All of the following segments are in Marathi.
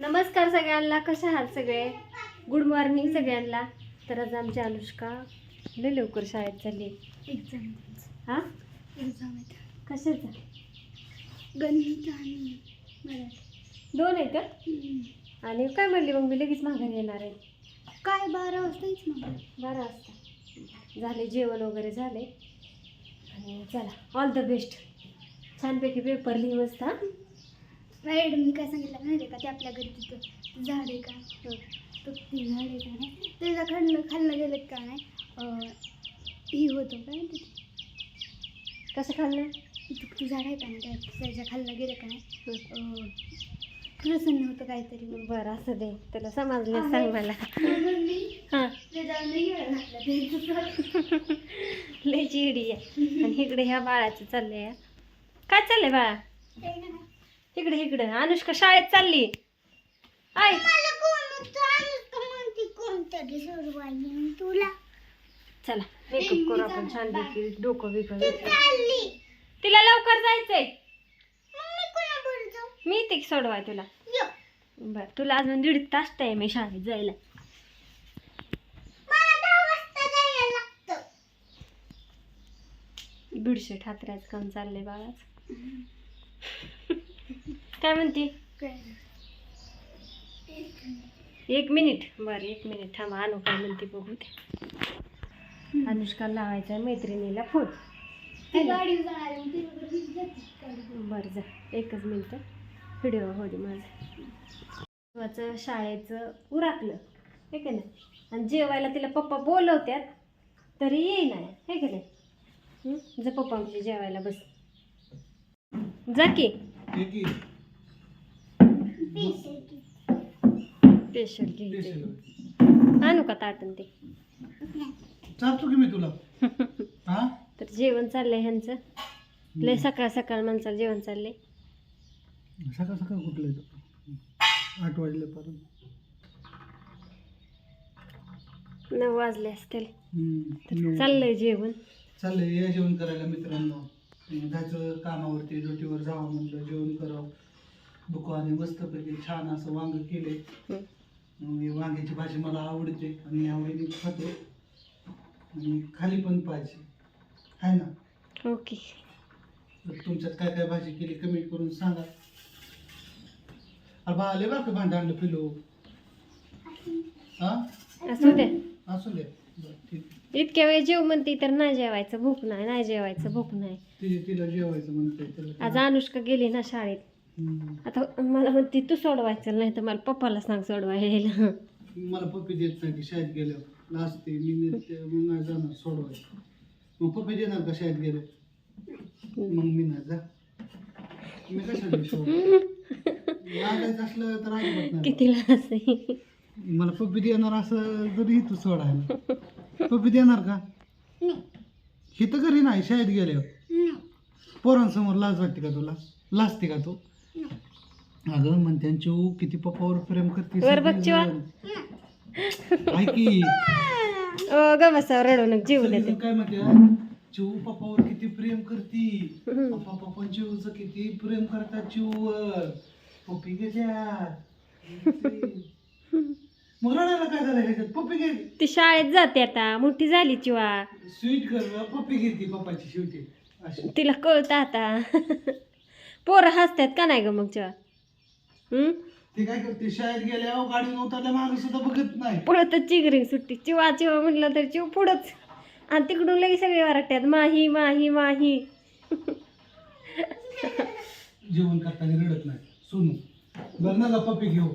नमस्कार सगळ्यांना कशा आहात सगळे? गुड मॉर्निंग सगळ्यांना. तर आज आमची अनुष्का लय लवकर शाळेत चालली. एक्झाम हा? एक्झाम आहेत कशाचा? गणित आणि मराठी. दोन आहे का? हम्म. आणि काय म्हणली मग मी लगेच माघारी येणार आहे. काय बारा वाजता येच मग बारा वाजता. झाले जेवण वगैरे झाले. आणि चला ऑल द बेस्ट छानपैकी पेपर लिहि मॅडमनी काय सांगितलं माहिती का? ते आपल्या घरी तिथं झाड आहे का? तर ती झाड आहे का नाही? त्याच्या खाल्लं खाल्लं गेलं का नाही? अं, हे होतं काय कसं खाल्लं? इथं ते झाड आहे का नाही? त्या- त्याच्या खाल्लं गेलं का नाही? अं, प्रसन्न होतं काहीतरी. बरं असं दे. तुला समजलं सांग मला हाँ. लय चिडी आहे. आणि इकडे ह्या बाळाचं चाललंय. काय चाललंय बाळा? इकडे इकडे. अनुष्का शाळेत चालली. आय तुला? चला. मेकअप करू आपण. छान डोकं बिकं तिला लवकर जायचंय. मम्मी कोणाबरोबर जाऊ? मी ते सोडवाय तुला. बर तुला अजून दीड तास टाइम आहे शाळेत जायला. मला दहा वाजता जायला लागतं. बीडशेट हातऱ्याचं काम चाललंय बाळाच. काय म्हणते? एक मिनिट. बरं एक मिनिट. थांबा आणू काय म्हणते बघू दे. अनुष्का लावायचा मैत्रिणीला फोन. ती ती. बरं जा. एकच मिनिट. व्हिडिओ हो दे माझं. शाळेचं उराकलं हे का नाही? आणि जेवायला तिला पप्पा बोलवत्यात तरी येईना. हे का नाही? हं? जा पप्पा आमच्या जेवायला बस. जा की. स्पेशल आणू का ताटन ते? चालतो की मी तुला? हा? तर जेवण चाललंय ह्यांचं. लय सकाळ सकाळ माणसाला जेवण चाललंय. सकाळ सकाळ कुठलं येतो आठ वाजल्यापर्यंत नऊ वाजले असतील. तर चाललंय जेवण. चाललंय या जेवण करायला मित्रांनो. जायचं कामावरती ड्युटीवर जावं म्हणलं जेवण करावं. दुकाने मस्तपैकी छान असं वांग केले. वांग्याची भाजी मला आवडते आणि आवडीने खातो. आणि खाली पण पाहिजे. आहे ना? ओके. तर तुमच्यात काय काय भाजी केली कमेंट करून सांगा. अरे बा आले बा का पिलो हा? असू दे. असू दे. इतक्या वेळ जेव म्हणते तर नाही जेवायचं भूक नाही नाही जेवायचं भूक नाही. तिला जेवायचं म्हणते तिला आज अनुष्का गेली ना शाळेत. आता मला म्हणते तू सोडवायचं नाही तर मला पप्पाला सांग सोडवायला. मला पप्पी देत नाही की शाळेत गेल्यावर. लाजते मी मग नाही जाणार सोडवायचं मग पप्पी देणार का शाळेत गेले? मग मी नाही जा. मी कशाला लागायचं असलं तर अजिबात नाही. कितीला असे मला पप्पी देणार असं जरी तू सोडायला. पप्पी देणार का? ही तर घरी नाही शाळेत गेल्यावर. पोरांसमोर लाज वाटते का तुला? लाजते का तू? अगं म्हणते चिऊ किती पप्पावर प्रेम करते वर बघ चिवा. ऐकी ओ ग बसा रडवणूक जीव देते. सगळेजण काय म्हणते चिऊ पप्पावर किती प्रेम करती पप्पा पप्पा चिऊचं किती प्रेम करतात चिऊवर पप्पी घेत्यात मग रडायला काय झालं ह्याच्यात? पप्पी घे. ती शाळेत जाते आता मोठी झाली चिवा. स्वीट कर पप्पी घेते पप्पाची शेवटी. अशी. तिला कळतं आता. पोरं हसतात का नाही ग मग चिवा? हम्म ते काय करते शाळेत उतरल्या मागे सुद्धा बघत नाही. पळतच चिगरिंग सुट्टी चिवा चिवा म्हटलं तर चिव पुढंच. आणि तिकडून लगेच सगळे वरट्यात माही माही माही. जेवण करताना रडत नाही. सोनू बरं नका पप्पी घेऊ.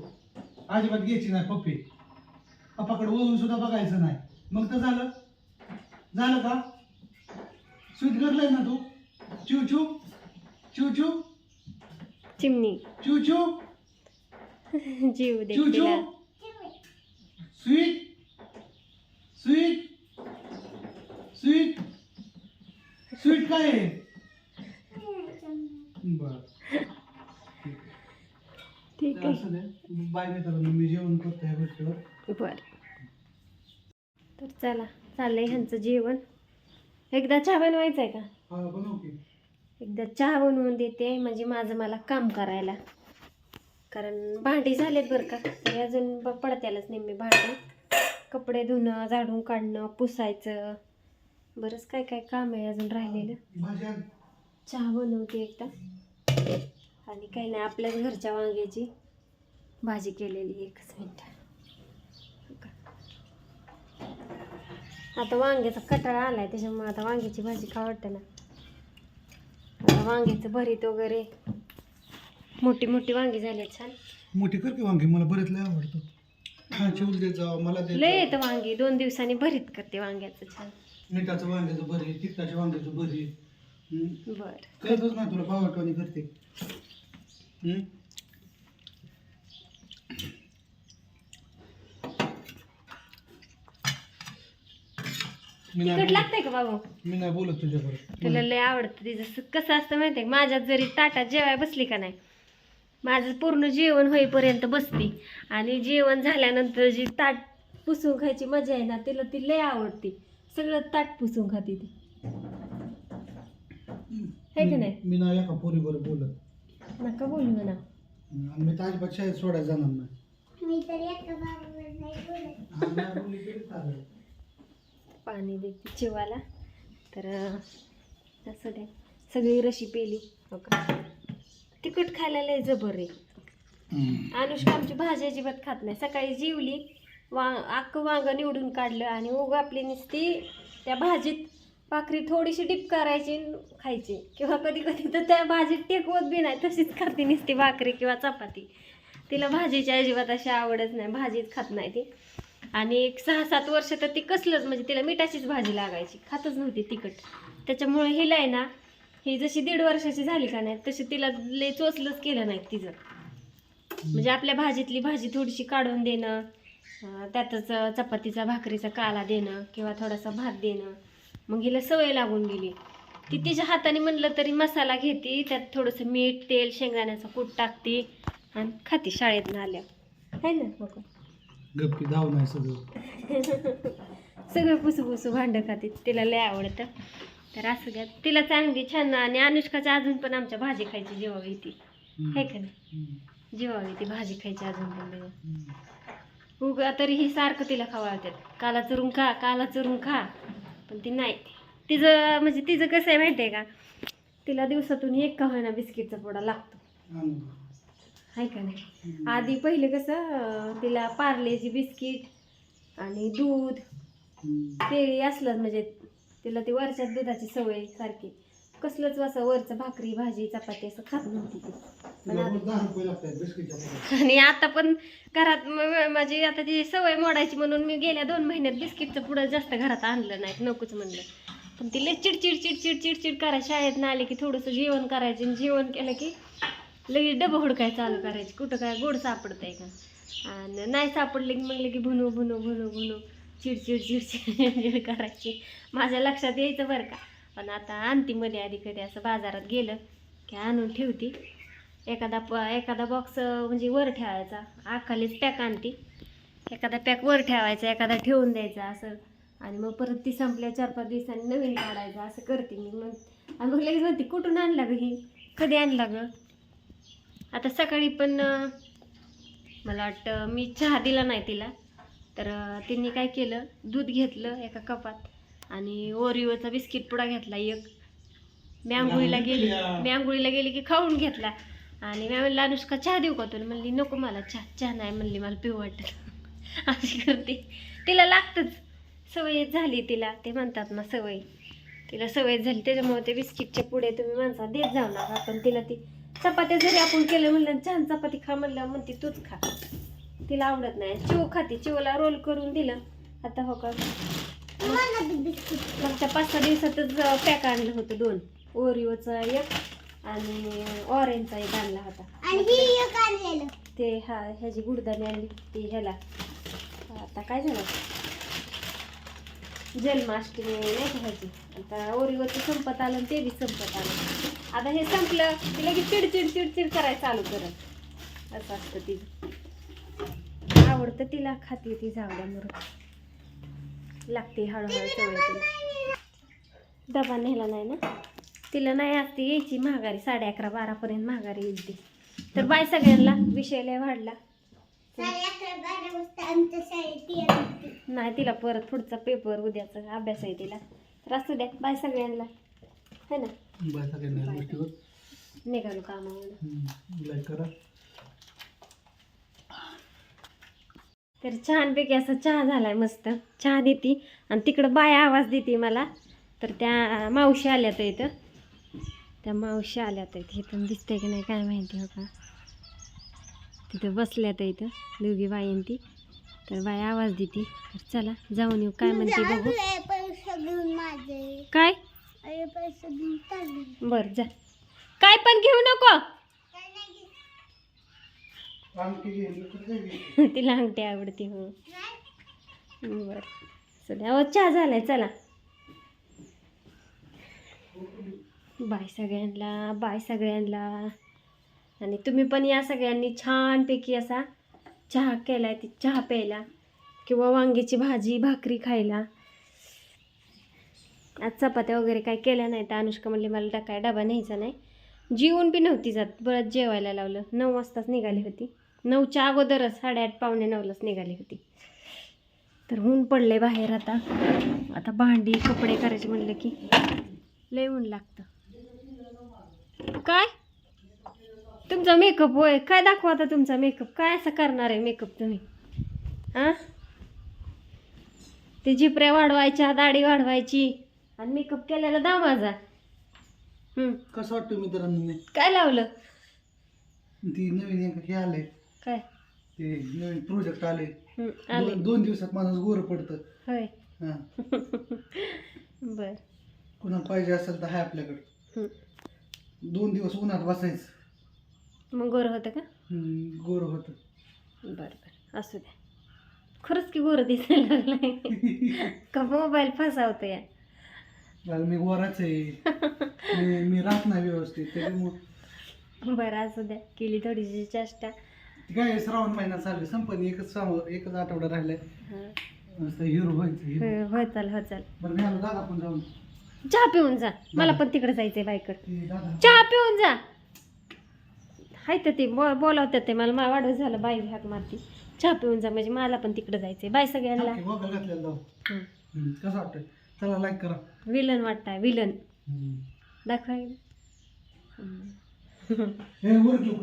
अजिबात घ्यायची नाही पप्पी. पप्पाकडे वळून सुद्धा बघायचं नाही. मग तर झालं. झालं का? स्वीट करलंय ना तू? चिव चिव. चिव चिव. चिमणी. चिव चिव. जीव दे स्वीट स्वीट स्वीट स्वीट काय बर. ठीक आहे. असं दे बाय मित्रांनो मी जेवण करतो ह्या गोष्टीवर. बर. तर चला चाललंय ह्यांचं जेवण. एकदा चहा बनवायचा आहे का? हा बनव की. एकदा चहा बनवून देते म्हणजे माझं मला काम करायला. कारण भांडी झालेत बरं का. तरी अजून ब- पडत्यालाच नेहमी भांडी. कपडे धुणं झाडून काढणं पुसायचं. बरंच काय काय काम आहे अजून राहिलेलं. चहा बनवते एकदा. आणि काही नाही आपल्याच घरच्या वांग्याची भाजी केलेली एकच मिनिट. आता वांग्याचा कटाळा आलाय त्याच्यामुळे आता वांग्याची भाजी का वाटते ना. आता वांग्याचं भरीत वगैरे मोठी मोठी वांगी झाली छान. मोठी कर की वांगी मला बरेच लय आवडतं. हा चिवल देत जावं मला देत लय. येतं वांगी दोन दिवसांनी भरीत करते वांग्याचं छान. मिठाचं वांग्याचं बरी तिखटाच्या वांग्याचं हम्म. बर. करतच ना तुला पावटवाणी करते. हम्म? मी नाही तिखट बोलत- लागतंय का बाबू? मी नाही बोलत तुझ्याकडे तुला लय आवडतं तिचं कसं असतं माहितीये का? माझ्यात जरी ताटात जेवाय बसली का नाही माझं पूर्ण जेवण होईपर्यंत बसती. आणि जेवण झाल्यानंतर जी ताट पुसून खायची मजा आहे ना तिला ती लय आवडते. सगळं ताट पुसून खाते ती. है का नाही? मी नाही एका पोरीवर बोलत. नका बोलू म्हणा. आणि मी शाळेत सोडायला जाणार नाही. मी तर एका बाबावर नाही बोलत. हा, नाही बोलली तरी चालेल. पाणी देते चिवाला तर अं, असं दे. सगळी रशी पेली. हो का? तिखट खायला लय जबर आहे. अनुष्का आमची भाजी अजिबात खात नाही. सकाळी जेवली वांग अख्खं वांग निवडून काढलं आणि उग आपली नुसती त्या भाजीत भाकरी थोडीशी डिप करायची खायची. किंवा कधी कधी तर त्या भाजीत टेकवत बी नाही तशीच करते नुसती भाकरी किंवा चपाती. तिला भाजीची अजिबात अशी आवडच नाही भाजीच खात नाही ती. आणि एक सहा सात वर्ष तर ती कसलंच म्हणजे तिला मिठाचीच भाजी लागायची. खातच नव्हती तिखट. त्याच्यामुळे हिला आहे ना ही जशी दीड वर्षाची झाली का नाही तशी तिला लय चोचलंच केलं नाही तिचं. म्हणजे आपल्या भाजीतली भाजी थोडीशी काढून देणं त्यातच चपातीचा भाकरीचा काला देणं किंवा थोडासा भात देणं. मग हिला सवय लागून गेली. ती तिच्या हाताने म्हणलं तरी मसाला घेते त्यात थोडंसं मीठ तेल शेंगदाण्याचा कूट टाकते आणि खाते शाळेतनं आल्या. आहे ना बघा गप्पी धाव नाही सगळं. सगळं पुसू पुसू भांडं खाते तिला लय आवडतं. तर असं घ्या. तिला चांगली छान आणि अनुष्काच्या अजून पण आमच्या भाजी खायची जेव्हा येते. आहे का नाही. जेव्हा येते भाजी खायची अजून पण. उगा तरीही सारखं तिला खावाळतात काला चुरून खा काला चुरून खा. पण ती नाही. तिचं म्हणजे तिचं कसं आहे माहिती आहे का? तिला दिवसातून एक का होईना बिस्किटचा पुडा लागतो. आहे का नाही? आधी पहिले कसं तिला पार्लेची बिस्किट आणि दूध. केळी असलंच म्हणजे तिला ती वरच्या दुधाची सवय सारखी. कसलंच असं वरचं भाकरी भाजी चपाती असं खात नव्हती ती. आणि आता पण घरात माझी आता ती सवय मोडायची म्हणून मी गेल्या दोन महिन्यात बिस्किटचं पुढं जास्त घरात आणलं नाही नकोच म्हणलं. पण ती चिडचिड चिडचिड चिडचिड करायची शाळेत आले की थोडंसं जेवण करायचे आणि जेवण केलं की लगेच डबं हुडकाय चालू करायची. कुठं काय गोड सापडतंय का? आणि नाही सापडले की म्हणलं की भुनो भुनो भुनो भुनो. चिडचिड चिडचिड चिडचिड करायची. माझ्या लक्षात यायचं बरं का. पण आता आणती मध्ये आधी कधी असं बाजारात गेलं की आणून ठेवती. एखादा प एखादा बॉक्स म्हणजे वर ठेवायचा. आखालीच पॅक आणती. एखादा पॅक वर ठेवायचा एखादा ठेवून द्यायचा असं. आणि मग परत ती संपल्या चार पाच दिवसांनी नवीन काढायचं असं करते मी. मग आणि मग लगेच म्हणते कुठून आणला ग ही? कधी आणला ग? आता सकाळी पण मला वाटतं मी चहा दिला नाही तिला. तर तिने काय केलं? दूध घेतलं एका कपात आणि ओरिओचा बिस्किट पुडा घेतला एक. मी आंघोळीला गेली. मी आंघोळीला गेली की खाऊन घेतला. आणि मी म्हणलं अनुष्का चहा देऊ का तुला? म्हणली नको मला चहा. चहा नाही म्हणली मला पिऊ वाटत अशी करते. तिला लागतंच. सवय झाली तिला. ते म्हणतात ना सवय. तिला सवय झाली. त्याच्यामुळे ते बिस्किटचे पुढे तुम्ही माणसा देत जाऊ नका. पण तिला ती चपात्या जरी आपण केलं म्हणलं छान चपाती खा म्हणलं म्हणते तूच खा. तिला आवडत नाही. चिव खाते. चिवला रोल करून दिलं. आता हो का? मागच्या पाच सहा दिवसातच पॅक आणलं होतं दोन. ओरिओचा एक आणि ऑरेंजचा एक आणला होता. ते हा ह्याची गुडदाणी आणली ती ह्याला. आता काय झालं? जन्माष्टमी नाही का ह्याची? आता ओरिओचं संपत आलं आणि ते बी संपत आलं. आता हे संपलं की लगेच चिडचिड चिडचिड करायला चालू करत. असं असतं तिचं. आवडतं तिला खाते ती जावड्यामुळं लागते हळूहळू सवय तिला. डबा नेला नाही ना? तिला नाही असते यायची महागारी साडे अकरा बारापर्यंत महागारी येईल ती. तर बाय सगळ्यांना विषय लय वाढला. नाही तिला परत पुढचा पेपर उद्याचा अभ्यास आहे तिला. तर असू द्या बाय सगळ्यांना. है ना? बाय सगळ्यांना. निघालो कामावर. लाईक करा. तर छानपैकी असा चहा झालाय मस्त. चहा देते आणि तिकडं बाया आवाज देते मला. तर त्या मावशी आल्यात इथं. त्या मावशी आल्यात आहेत इथून दिसतंय की नाही काय माहिती हो का? तिथं बसल्यात इथं. दोघी बाईन ती. तर बाई आवाज देते. तर चला जाऊन येऊ. काय म्हणते बघू. काय? बरं जा. काय पण घेऊ नको? तिला अंगठी आवडते हो. बरं. सध्या हो चहा झालाय चला. बाय सगळ्यांना बाय सगळ्यांना. आणि तुम्ही पण या सगळ्यांनी छानपैकी असा चहा केलाय ती चहा प्यायला किंवा वांग्याची भाजी भाकरी खायला. आज चपात्या वगैरे काय केल्या नाही तर अनुष्का म्हणली मला टाकाय डबा न्यायचा नाही. जेवून बी नव्हती जात. बरंच जेवायला लावलं. नऊ वाजताच निघाली होती. नऊच्या अगोदरच साडेआठ पावणे नऊलाच निघाली होती. तर ऊन पडले बाहेर आता. आता भांडी कपडे करायचे म्हणलं की लय ऊन लागतं. काय? तुमचा मेकअप होय. काय दाखवा आता तुमचा मेकअप काय असं करणार आहे मेकअप तुम्ही? हां ते जिपऱ्या वाढवायच्या दाढी वाढवायची आणि मेकअप केलेला दा माझा कसं वाटतं मित्रांनो? काय लावलं? ती नवीन एक हे आले काय? ते नवीन प्रोजेक्ट आले. हं, आले. दोन दोन दिवसात माझं गोरं पडतं. होय. हा. बर. कुणाला पाहिजे असेल तर आहे आपल्याकडे. हं. दोन दिवस उन्हात बसायचं. मग गोरं होतं का? हम्म, गोरं होतं. बरं बरं. असू द्या. खरंच की गोरं दिसायला लागलाय. का मोबाईल फसावतो या? मी गोराच आहे. मी मी राहत नाही व्यवस्थित. त्याच्यामुळे बरं असू द्या. केली थोडीशी चेष्टा. काय श्रावण महिना चालू संपन एकच श्रावण एकच आठवडा राहिलाय. नुसतं हिरो व्हायचं हिरो. होय होय चाल हो चाल. बरं मी आलो दादा आपण जाऊन. चहा पिऊन जा. मला पण तिकडे जायचंय ते दादा. चहा पिऊन जा. हाय तर ते बो बोलावतात ते मला मा वाढव झालं बाई हाक मारती. चहा पिऊन जा म्हणजे मला पण तिकडे जायचंय. बाय सगळ्यांना. ओके, गोगल घातलेला जाऊ. हं. हम्म, कसं वाटतं चला लाईक करा. विलन वाटताय विलन. हम्म. दाखवा एकदा. हं. हे वर घेऊ